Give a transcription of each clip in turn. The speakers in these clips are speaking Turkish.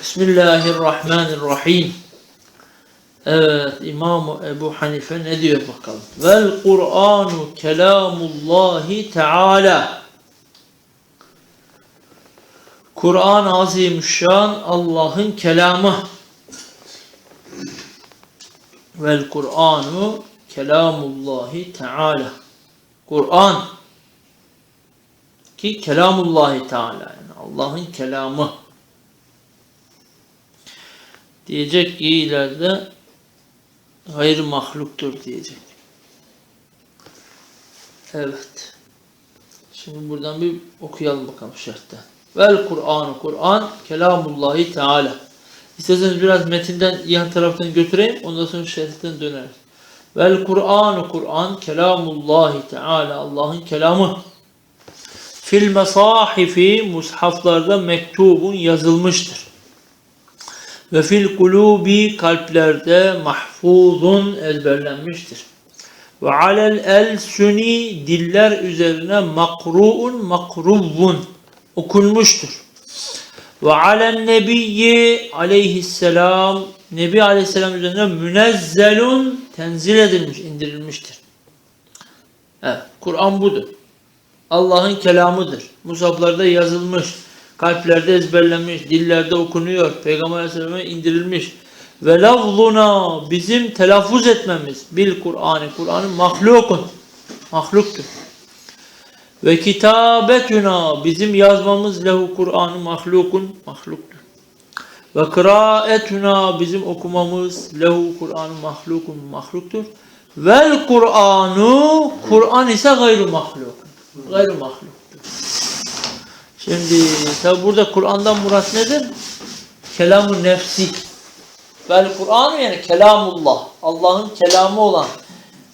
Bismillahirrahmanirrahim. Evet İmam Ebu Hanife ne diyor bakalım. Vel Kur'anu kelamullahi teala. Kur'an azimüşşan Allah'ın kelamı. Vel Kur'anu kelamullahi teala. Kur'an ki kelamullahi teala yani Allah'ın kelamı. Diyecek ki ileride hayır mahluktur diyecek. Evet. Şimdi buradan bir okuyalım bakalım şerhten. Vel Kur'an, Kur'an kelamullahi teala. İsterseniz biraz metinden yan taraftan götüreyim, ondan sonra şerhten döneriz. Vel Kur'an, Kur'an kelamullahi teala, Allah'ın kelamı. Fil mesahifi mushaflarda mektubun yazılmıştır. Ve fil kulubi kalplerde mahfuzun ezberlenmiştir. Ve alel el suni diller üzerine makruun makruvun okunmuştur. Ve alen nebiyyi aleyhisselam Nebi aleyhisselam üzerine münezzelun tenzil edilmiş, indirilmiştir. Evet, Kur'an budur. Allah'ın kelamıdır. Musaflarda yazılmış, kalplerde ezberlenmiş, dillerde okunuyor, Peygamber Aleyhisselam'a indirilmiş. Ve lafzuna bizim telaffuz etmemiz bil Kur'an'ı, Kur'an'ın mahlukun, mahluktur. Ve kitabetuna bizim yazmamız lehu Kur'an'ı mahlukun, mahluktur. Ve kıraetuna bizim okumamız lehu Kur'an'ı mahlukun, mahluktur. Vel Kur'anu Kur'an ise gayru mahluk. Gayru mahluktur. Şimdi tabi burada Kur'an'dan murat nedir? Kelam-ı nefsi. Vel Kur'an yani kelamullah. Allah'ın kelamı olan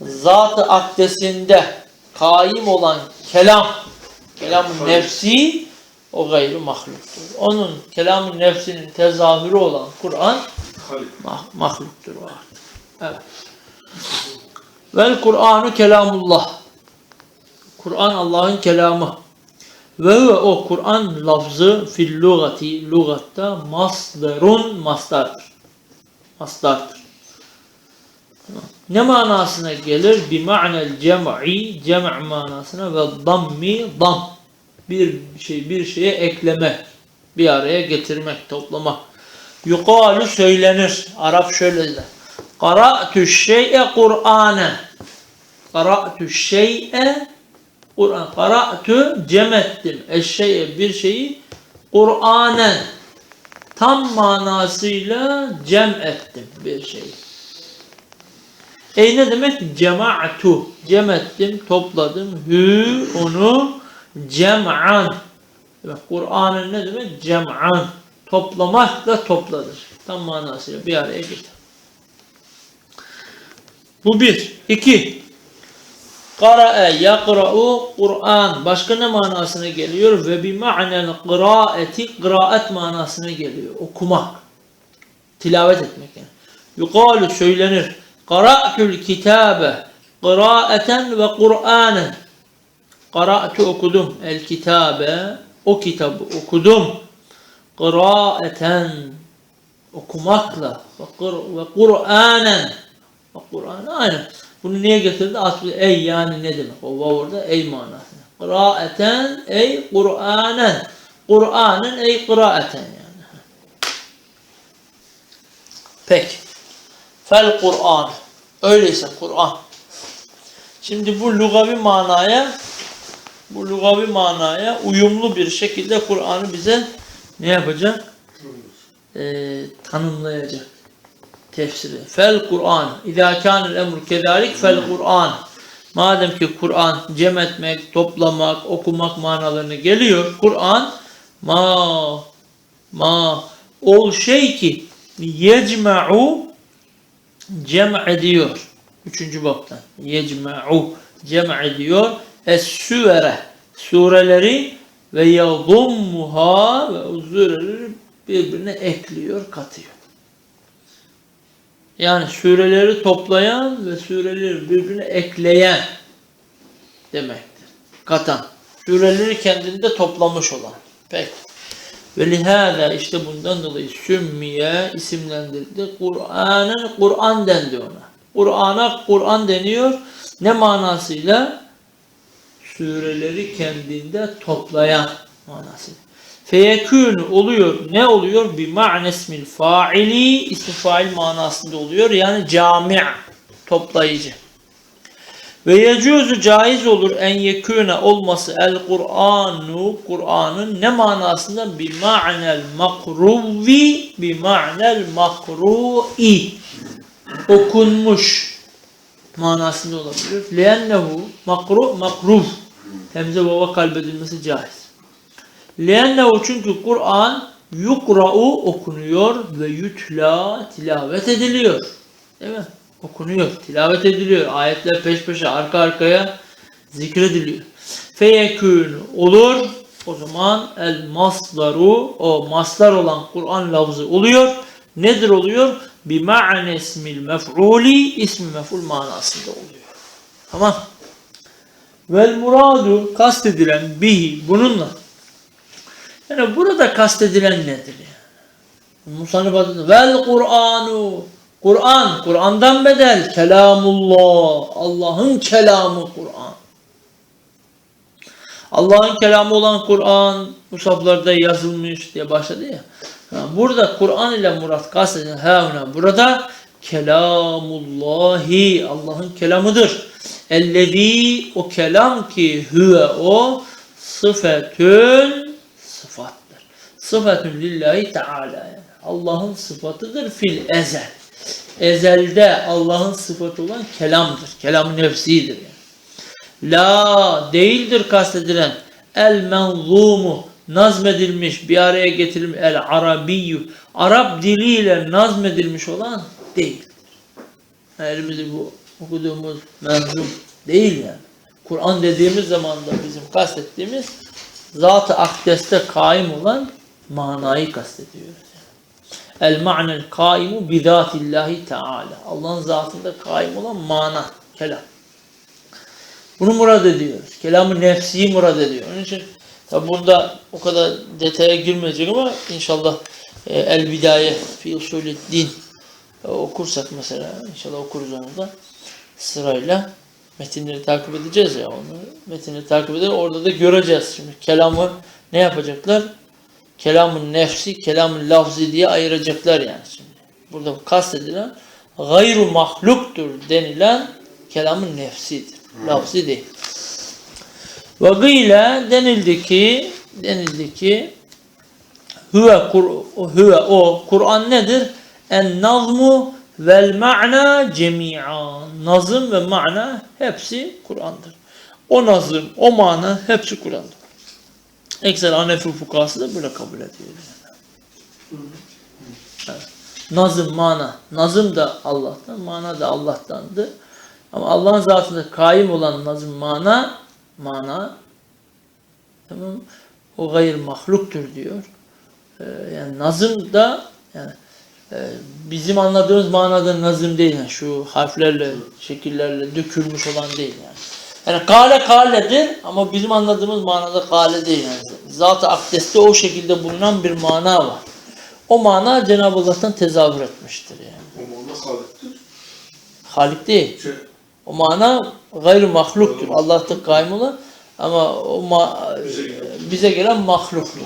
zat-ı akdesinde kaim olan kelam. Kelam-ı nefsi o gayru mahluktur. Onun kelam-ı nefsinin tezahürü olan Kur'an mah- mahluktur o artık. Evet. Vel Kur'anu kelamullah. Kur'an Allah'ın kelamı. Ve huve o Kur'an lafzı fil lugati lugatta masdarun. Mastardır. Tamam. Ne manasına gelir? Bi ma'nel cem'i cem' manasına ve dammi dam. Bir şey bir şeye ekleme. Bir araya getirmek, toplamak. Yukalu söylenir. Arap şöyle der. Qara'tu şey'e Kur'anen. Qara'tu şey'e Kur'an. Qara'tu cem ettim. Eşşe'ye bir şeyi Kur'anen. Tam manasıyla cem ettim bir şeyi. Ey ne demek? Cema'tu. Cem ettim, topladım. Hü onu cem'an. Kur'an'ın ne demek? Cem'an. Toplamakla topladır. Tam manasıyla bir araya getir. Bu bir. İki. Qara'e yakra'u Kur'an. Başka ne manasına geliyor? Ve bi ma'nel kıraeti kıraat manasına geliyor. Okumak. Tilavet etmek yani. Yukalu söylenir. Qara'tul kitabe kıraeten ve Kur'anen. Qara'tu okudum. El kitabe o kitabı okudum. Kıraeten okumakla ve Kur- ve Kur'anen Kur'an aynen. Bunu niye getirdi? Aslı ey yani ne demek? O vav orada ey manasına. Kıraeten ey Kur'anen. Kur'anen ey kıraeten yani. Peki. Fel Kur'an. Öyleyse Kur'an. Şimdi bu lugavi manaya bu lugavi manaya uyumlu bir şekilde Kur'an'ı bize ne yapacak? Ee, tanımlayacak. Tefsiri. Fel Kur'an. İzâ kânel emru kezâlik fel Kur'an. Madem ki Kur'an cem etmek, toplamak, okumak manalarına geliyor. Kur'an ma ma ol şey ki yecma'u cem ediyor. Üçüncü baptan. Yecma'u cem ediyor. Es-süvere sureleri ve yadummuha ve sureleri birbirine ekliyor, katıyor. Yani sureleri toplayan ve sureleri birbirine ekleyen demektir. Katan. Sureleri kendinde toplamış olan. Peki. Ve lihâzâ işte bundan dolayı sümmiye isimlendirildi. Kur'an'ın Kur'an dendi ona. Kur'an'a Kur'an deniyor. Ne manasıyla? Sureleri kendinde toplayan manası. Feyekûnü oluyor. Ne oluyor? Bir ma'nesmil faili ismi fail manasında oluyor. Yani cami' toplayıcı. Ve yecuzu caiz olur en yekûne olması el Kur'anu Kur'an'ın ne manasında bi ma'nel makruvi bi ma'nel makru'i okunmuş manasında olabilir. Liennehu makru makruh hemze baba kalbedilmesi caiz. Liennehu çünkü Kur'an yukra'u okunuyor ve yutla tilavet ediliyor. Değil mi? Okunuyor, tilavet ediliyor. Ayetler peş peşe arka arkaya zikrediliyor. Feyekûn olur. O zaman el masdaru o maslar olan Kur'an lafzı oluyor. Nedir oluyor? Bi ma'ne ismil mef'uli ismi mef'ul manasında oluyor. Tamam. Vel muradu kastedilen bihi bununla. Yani burada kastedilen nedir yani? Musannif adı vel Kur'anu Kur'an, Kur'an'dan bedel kelamullah. Allah'ın kelamı Kur'an. Allah'ın kelamı olan Kur'an musaflarda yazılmış diye başladı ya. Burada Kur'an ile murat kastedilen hauna burada kelamullahi Allah'ın kelamıdır. Ellezî o kelam ki huve o sıfetün sıfattır. Sıfetün lillahi teala yani. Allah'ın sıfatıdır fil ezel. Ezelde Allah'ın sıfatı olan kelamdır. Kelam nefsidir yani. La değildir kastedilen el menzumu nazmedilmiş bir araya getirilmiş el arabiyyü Arap diliyle nazmedilmiş olan. Yani elimizde bu okuduğumuz menzum değil yani. Kur'an dediğimiz zaman da bizim kastettiğimiz zat-ı akdeste kaim olan manayı kastediyoruz. El ma'nel kaimu bi zatillahi teala. Allah'ın zatında kaim olan mana, kelam. Bunu murad ediyoruz. Kelamı nefsi murad ediyor. Onun için tabi bunda o kadar detaya girmeyecek ama inşallah e, El Bidaye fi usulü din e, okursak mesela inşallah okuruz onu da sırayla metinleri takip edeceğiz ya onu. Metinleri takip edeceğiz orada da göreceğiz. Şimdi kelamı ne yapacaklar? Kelamın nefsi kelamın lafzi diye ayıracaklar yani şimdi. Burada kastedilen gayru mahluktur denilen kelamın nefsidir. Lafzi değil. Ve gıyle denildi ki denildi ki Huve, Kur, huve o Kur'an nedir? En nazmu vel ma'na cemi'a. Nazım ve mana hepsi Kur'an'dır. O nazım, o mana hepsi Kur'an'dır. Ekser Hanefi fukası da böyle kabul ediyor. Evet. Nazım, mana. Nazım da Allah'tan, mana da Allah'tandır. Ama Allah'ın zatında kaim olan nazım, mana, mana tamam o gayr mahluktur diyor. Ee, yani nazım da yani bizim anladığımız manada nazım değil. Yani şu harflerle, şekillerle dökülmüş olan değil yani. Yani kale kaledir ama bizim anladığımız manada kale değil yani. Zat-ı akdeste o şekilde bulunan bir mana var. O mana Cenab-ı Allah'tan tezahür etmiştir yani. O mana haliktir. Halik değil. Şey, O mana gayrı mahluktur. Allah'ta kaim olan ama o ma Bize gelen. bize gelen mahluktur.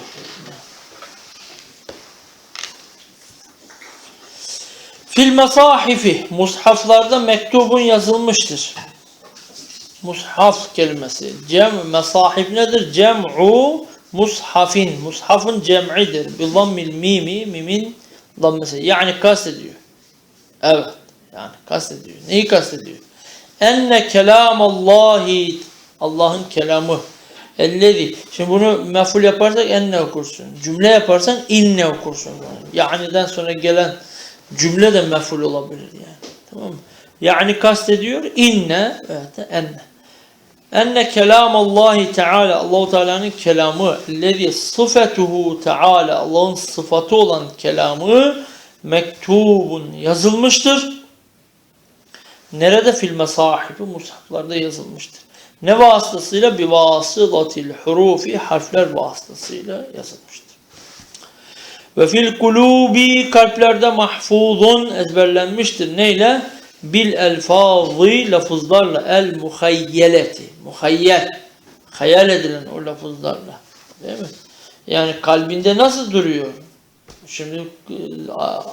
Fil mesahifi mushaflarda mektubun yazılmıştır. Mushaf kelimesi. Cem mesahif nedir? Cem'u mushafin. Mushafın cem'idir. Bi zammil mimi mimin zammesi. Yani kastediyor. Evet. Yani kastediyor. Neyi kastediyor? Enne kelamallahi Allah'ın kelamı. Ellezi. Şimdi bunu meful yaparsak enne okursun. Cümle yaparsan inne okursun. Yani'den sonra gelen cümle de meful olabilir yani. Tamam mı? Yani kastediyor inne evet enne. Enne kelamallahi teala Allahu Teala'nın kelamı ellezi sıfetuhu teala Allah'ın sıfatı olan kelamı mektubun yazılmıştır. Nerede fil mesahifi mushaflarda yazılmıştır. Ne vasıtasıyla? Bir vasıtatil hurufi harfler vasıtasıyla yazılmıştır. Ve fil kulubi kalplerde mahfuzun ezberlenmiştir. Neyle? Bil elfazı lafızlarla el muhayyeleti. Muhayyel. Hayal edilen o lafızlarla. Değil mi? Yani kalbinde nasıl duruyor? Şimdi e,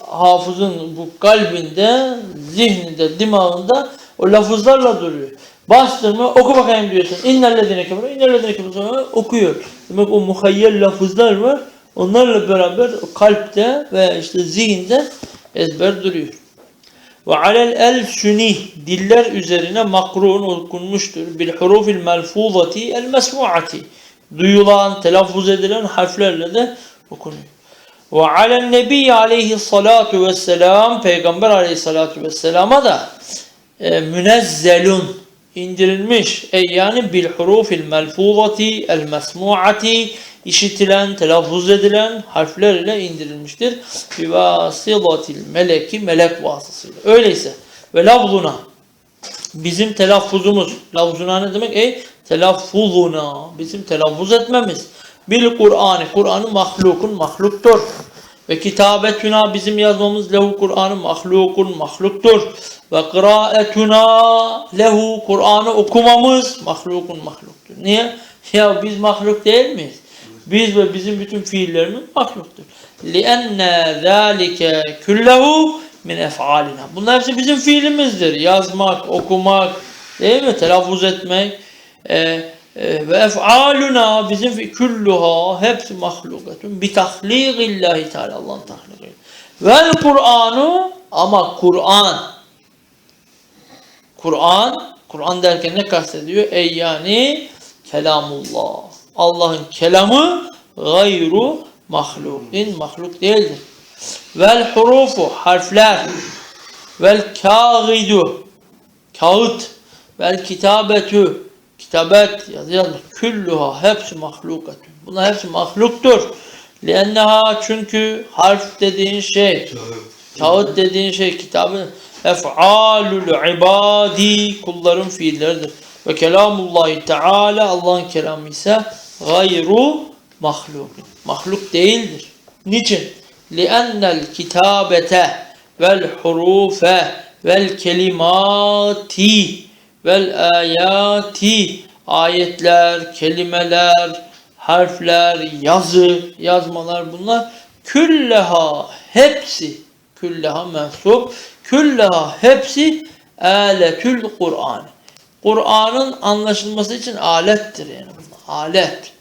hafızın bu kalbinde, zihninde, dimağında o lafızlarla duruyor. Bastın mı oku bakayım diyorsun. İnnellezine keferu, innellezine sonra okuyor. Demek o muhayyel lafızlar var. Onlarla beraber kalpte ve işte zihinde ezber duruyor. Ve alel el süni diller üzerine makruun okunmuştur. Bil hurufil melfuzati el mesmuati duyulan, telaffuz edilen harflerle de okunuyor. Ve alen nebi aleyhissalatu vesselam Peygamber aleyhissalatu vesselama da e, münezzelun indirilmiş. Ey yani bil hurufil melfuzati el mesmuati işitilen, telaffuz edilen harfler ile indirilmiştir. Bi meleki melek vasıtasıyla. Öyleyse ve lafzuna bizim telaffuzumuz lafzuna ne demek? Ey telaffuzuna bizim telaffuz etmemiz. Bil Kur'an'ı Kur'an'ı mahlukun mahluktur. Ve kitabetuna bizim yazmamız lehu Kur'an'ı mahlukun mahluktur. Ve kıraetuna lehu Kur'an'ı okumamız mahlukun mahluktur. Niye? Ya biz mahluk değil miyiz? Biz ve bizim bütün fiillerimiz mahluktur. لِأَنَّ ذَٰلِكَ كُلَّهُ min ef'alina. Bunlar hepsi bizim fiilimizdir. Yazmak, okumak, değil mi? Telaffuz etmek. E, e, ve ef'aluna bizim fi kulluha hepsi mahlukatun bi tahliqillahi teala Allah'ın tahliqi. Vel Kur'anu ama Kur'an Kur'an Kur'an derken ne kastediyor? Ey yani kelamullah. Allah'ın kelamı gayru mahlukin mahluk değildir. Vel hurufu harfler vel kâgidu kağıt vel kitabetü kitabet yazı yazmak külluha hepsi mahlukatun. Bunlar hepsi mahluktur. Lienneha çünkü harf dediğin şey kağıt dediğin şey kitabın ef'alul ibadi kulların fiilleridir. Ve kelamullahi teala Allah'ın kelamı ise gayru mahluk. Mahluk değildir. Niçin? لِأَنَّ الْكِتَابَةَ وَالْحُرُوفَ وَالْكَلِمَاتِ وَالْآيَاتِ Ayetler, kelimeler, harfler, yazı, yazmalar bunlar külleha hepsi külleha mensup külleha hepsi aletül Kur'an. Kur'an'ın anlaşılması için alettir yani bunlar. Alet.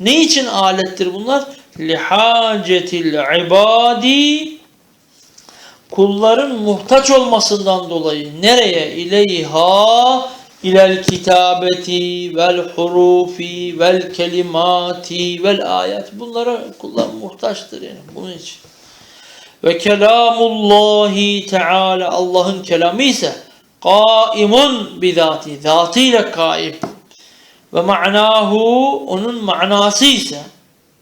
Ne için alettir bunlar? Lihacetil ibadi kulların muhtaç olmasından dolayı nereye ileyha ilel kitabeti vel hurufi vel kelimati vel ayet bunlara kullar muhtaçtır yani bunun için. Ve kelamullahi teala Allah'ın kelamı ise kaimun bizati zatıyla kaim ve ma'nahu onun manası ise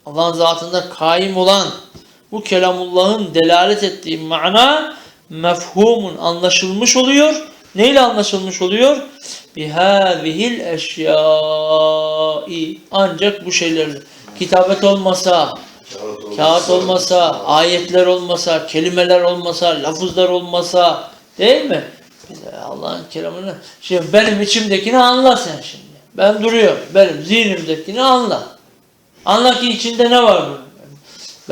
Allah'ın zatında kaim olan bu kelamullahın delalet ettiği mana mefhumun anlaşılmış oluyor. Neyle anlaşılmış oluyor? Bihâzihil eşyâi ancak bu şeylerle kitabet olmasa, kağıt olmasa, ayetler olmasa, kelimeler olmasa, lafızlar olmasa değil mi? Allah'ın kelamını şimdi benim içimdekini anla sen şimdi. Ben duruyorum. Benim zihnimdekini anla. Anla ki içinde ne var bunun?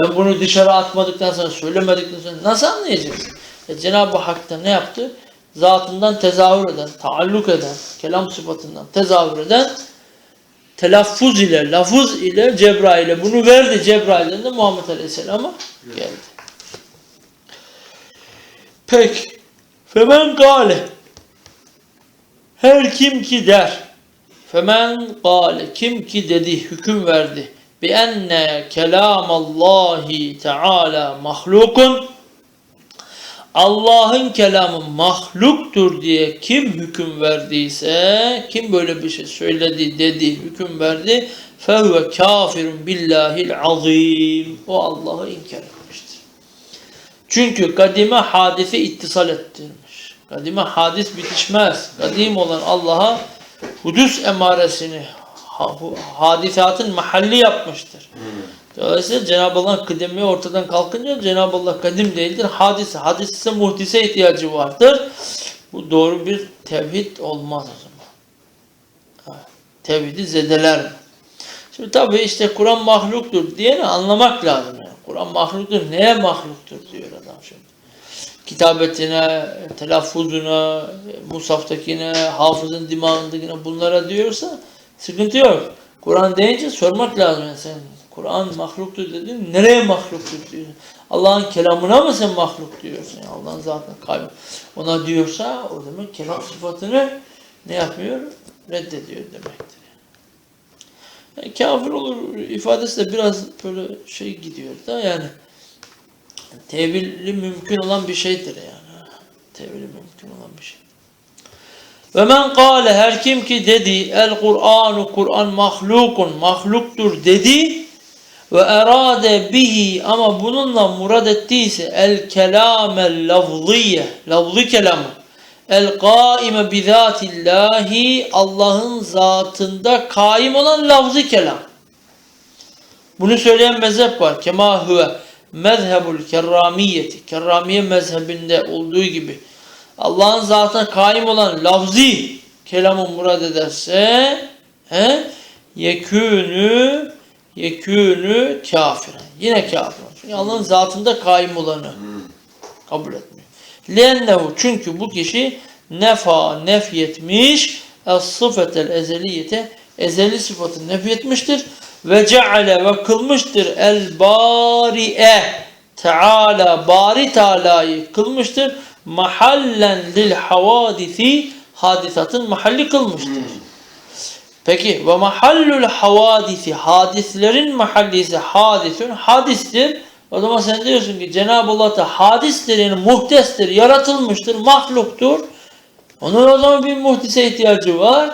Ben bunu dışarı atmadıktan sonra, söylemedikten sonra nasıl anlayacaksın? E, Cenab-ı Hak da ne yaptı? Zatından tezahür eden, taalluk eden, kelam sıfatından tezahür eden telaffuz ile, lafuz ile Cebrail'e bunu verdi. Cebrail'den de Muhammed Aleyhisselam'a geldi. Peki. Femen gale. Her kim ki der. Femen gale. Kim ki dedi, hüküm verdi. Bi enne kelamallahi teala mahlukun. Allah'ın kelamı mahluktur diye kim hüküm verdiyse, kim böyle bir şey söyledi, dedi, hüküm verdi, fevve kafirun billahil azim. O Allah'ı inkar etmiştir. Çünkü kadime hadisi ittisal ettirmiş. Kadime hadis bitişmez. Kadim olan Allah'a hudus emaresini, hadisatın mahalli yapmıştır. Dolayısıyla Cenab-ı Allah'ın kıdemi ortadan kalkınca Cenab-ı Allah kadim değildir. Hadise. Hadis ise muhdise ihtiyacı vardır. Bu doğru bir tevhid olmaz o zaman. Tevhidi zedeler? Şimdi tabii işte Kur'an mahluktur diyeni anlamak lazım. Yani. Kur'an mahluktur. Neye mahluktur diyor adam şimdi. Kitabetine, telaffuzuna, musaftakine, hafızın dimağındakine bunlara diyorsa sıkıntı yok. Kur'an deyince sormak lazım. Yani sen Kur'an mahluktur dedin. Nereye mahluktur diyorsun? Allah'ın kelamına mı sen mahluk diyorsun? Yani Allah'ın zaten kaybı. Ona diyorsa o demek kelam sıfatını ne yapmıyor? Reddediyor demektir. Yani kafir olur ifadesi de biraz böyle şey gidiyor da yani tevili mümkün olan bir şeydir yani. Tevili mümkün olan bir şey. Ve men kâle her kim ki dedi el Kur'anu Kur'an mahlukun mahluktur dedi ve erade bihi ama bununla murad ettiyse el kelamel lafziye lafzı kelamı el kaime bizatillahi Allah'ın zatında kaim olan lafzı kelam. Bunu söyleyen mezhep var. Kema huve mezhebul kerramiyeti. Kerramiye mezhebinde olduğu gibi Allah'ın zatına kaim olan lafzi kelamı murad ederse he, yekûnü yekûnü kafiren. Yine kafir. Çünkü Allah'ın zatında kaim olanı kabul etmiyor. Lennehu çünkü bu kişi nefa nefyetmiş es sıfetel ezeliyete ezeli sıfatını nefyetmiştir ve ceale ve kılmıştır el bari'e Teala bari Teala'yı kılmıştır mahallen lil havadisi hadisatın mahalli kılmıştır. Peki ve mahallul havadisi hadislerin mahalli ise hadisün hadistir. O zaman sen diyorsun ki Cenab-ı Allah da hadistir yani muhtestir, yaratılmıştır, mahluktur. Onun o zaman bir muhdise ihtiyacı var.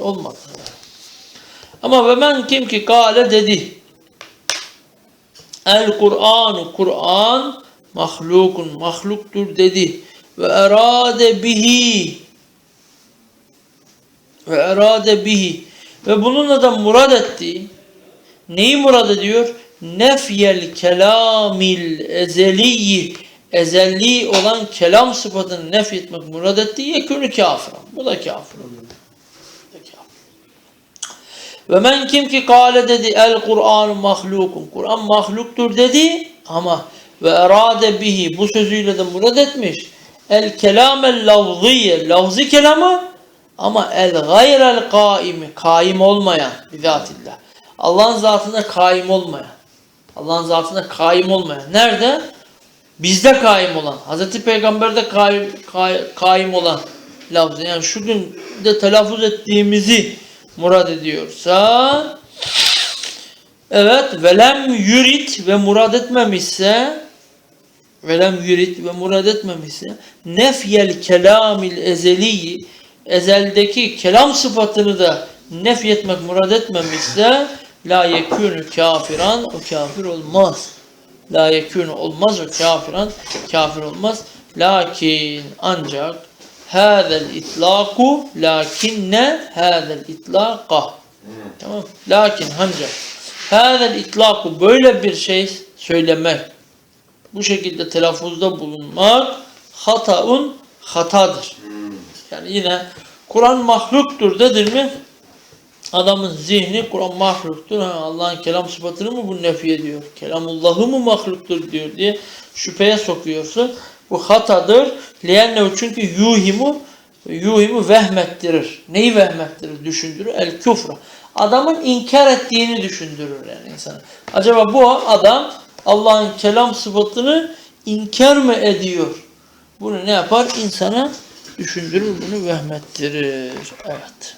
Olmadı. Ama ve men kim ki kâle dedi. El Kur'anu Kur'an mahlukun mahluktur dedi. Ve erade bihi ve erade bihi ve bununla da murad etti. Neyi murad ediyor? Nefyel kelamil ezeliyi ezelli olan kelam sıfatını nefyetmek murad etti. Yekûnü kafir. Bu da kafir olur. Ve men kim ki kâle dedi el Kur'an mahlukun. Kur'an mahluktur dedi ama ve erade bihi bu sözüyle de murad etmiş. El kelamel lafziye lafzi kelamı ama el gayrel kaimi kaim olmayan bizatillah. Allah'ın zatında kaim olmayan. Allah'ın zatında kaim olmayan. Nerede? Bizde kaim olan. Hazreti Peygamber'de kaim, kaim olan lafzı. Yani şu gün de telaffuz ettiğimizi murad ediyorsa evet velem yurit ve murad etmemişse velem yurit ve murad etmemişse nefyel kelamil ezeliyi ezeldeki kelam sıfatını da nefyetmek murad etmemişse la yekûnü kafiran o kafir olmaz. La yekûnü olmaz o kafiran kafir olmaz. Lakin ancak hâzel itlaku lakinne hâzel itlaka tamam lakin ancak hâzel itlaku böyle bir şey söylemek bu şekilde telaffuzda bulunmak hataun hatadır. Yani yine Kur'an mahluktur dedir mi? Adamın zihni Kur'an mahluktur. Allah'ın kelam sıfatını mı bu nefi ediyor? Kelamullahı mı mahluktur diyor diye şüpheye sokuyorsun. Bu hatadır. Liyennehu çünkü yuhimu yuhimu vehmettirir. Neyi vehmettirir? Düşündürür. El küfra. Adamın inkar ettiğini düşündürür yani insana. Acaba bu adam Allah'ın kelam sıfatını inkar mı ediyor? Bunu ne yapar? İnsana düşündürür, bunu vehmettirir. Evet.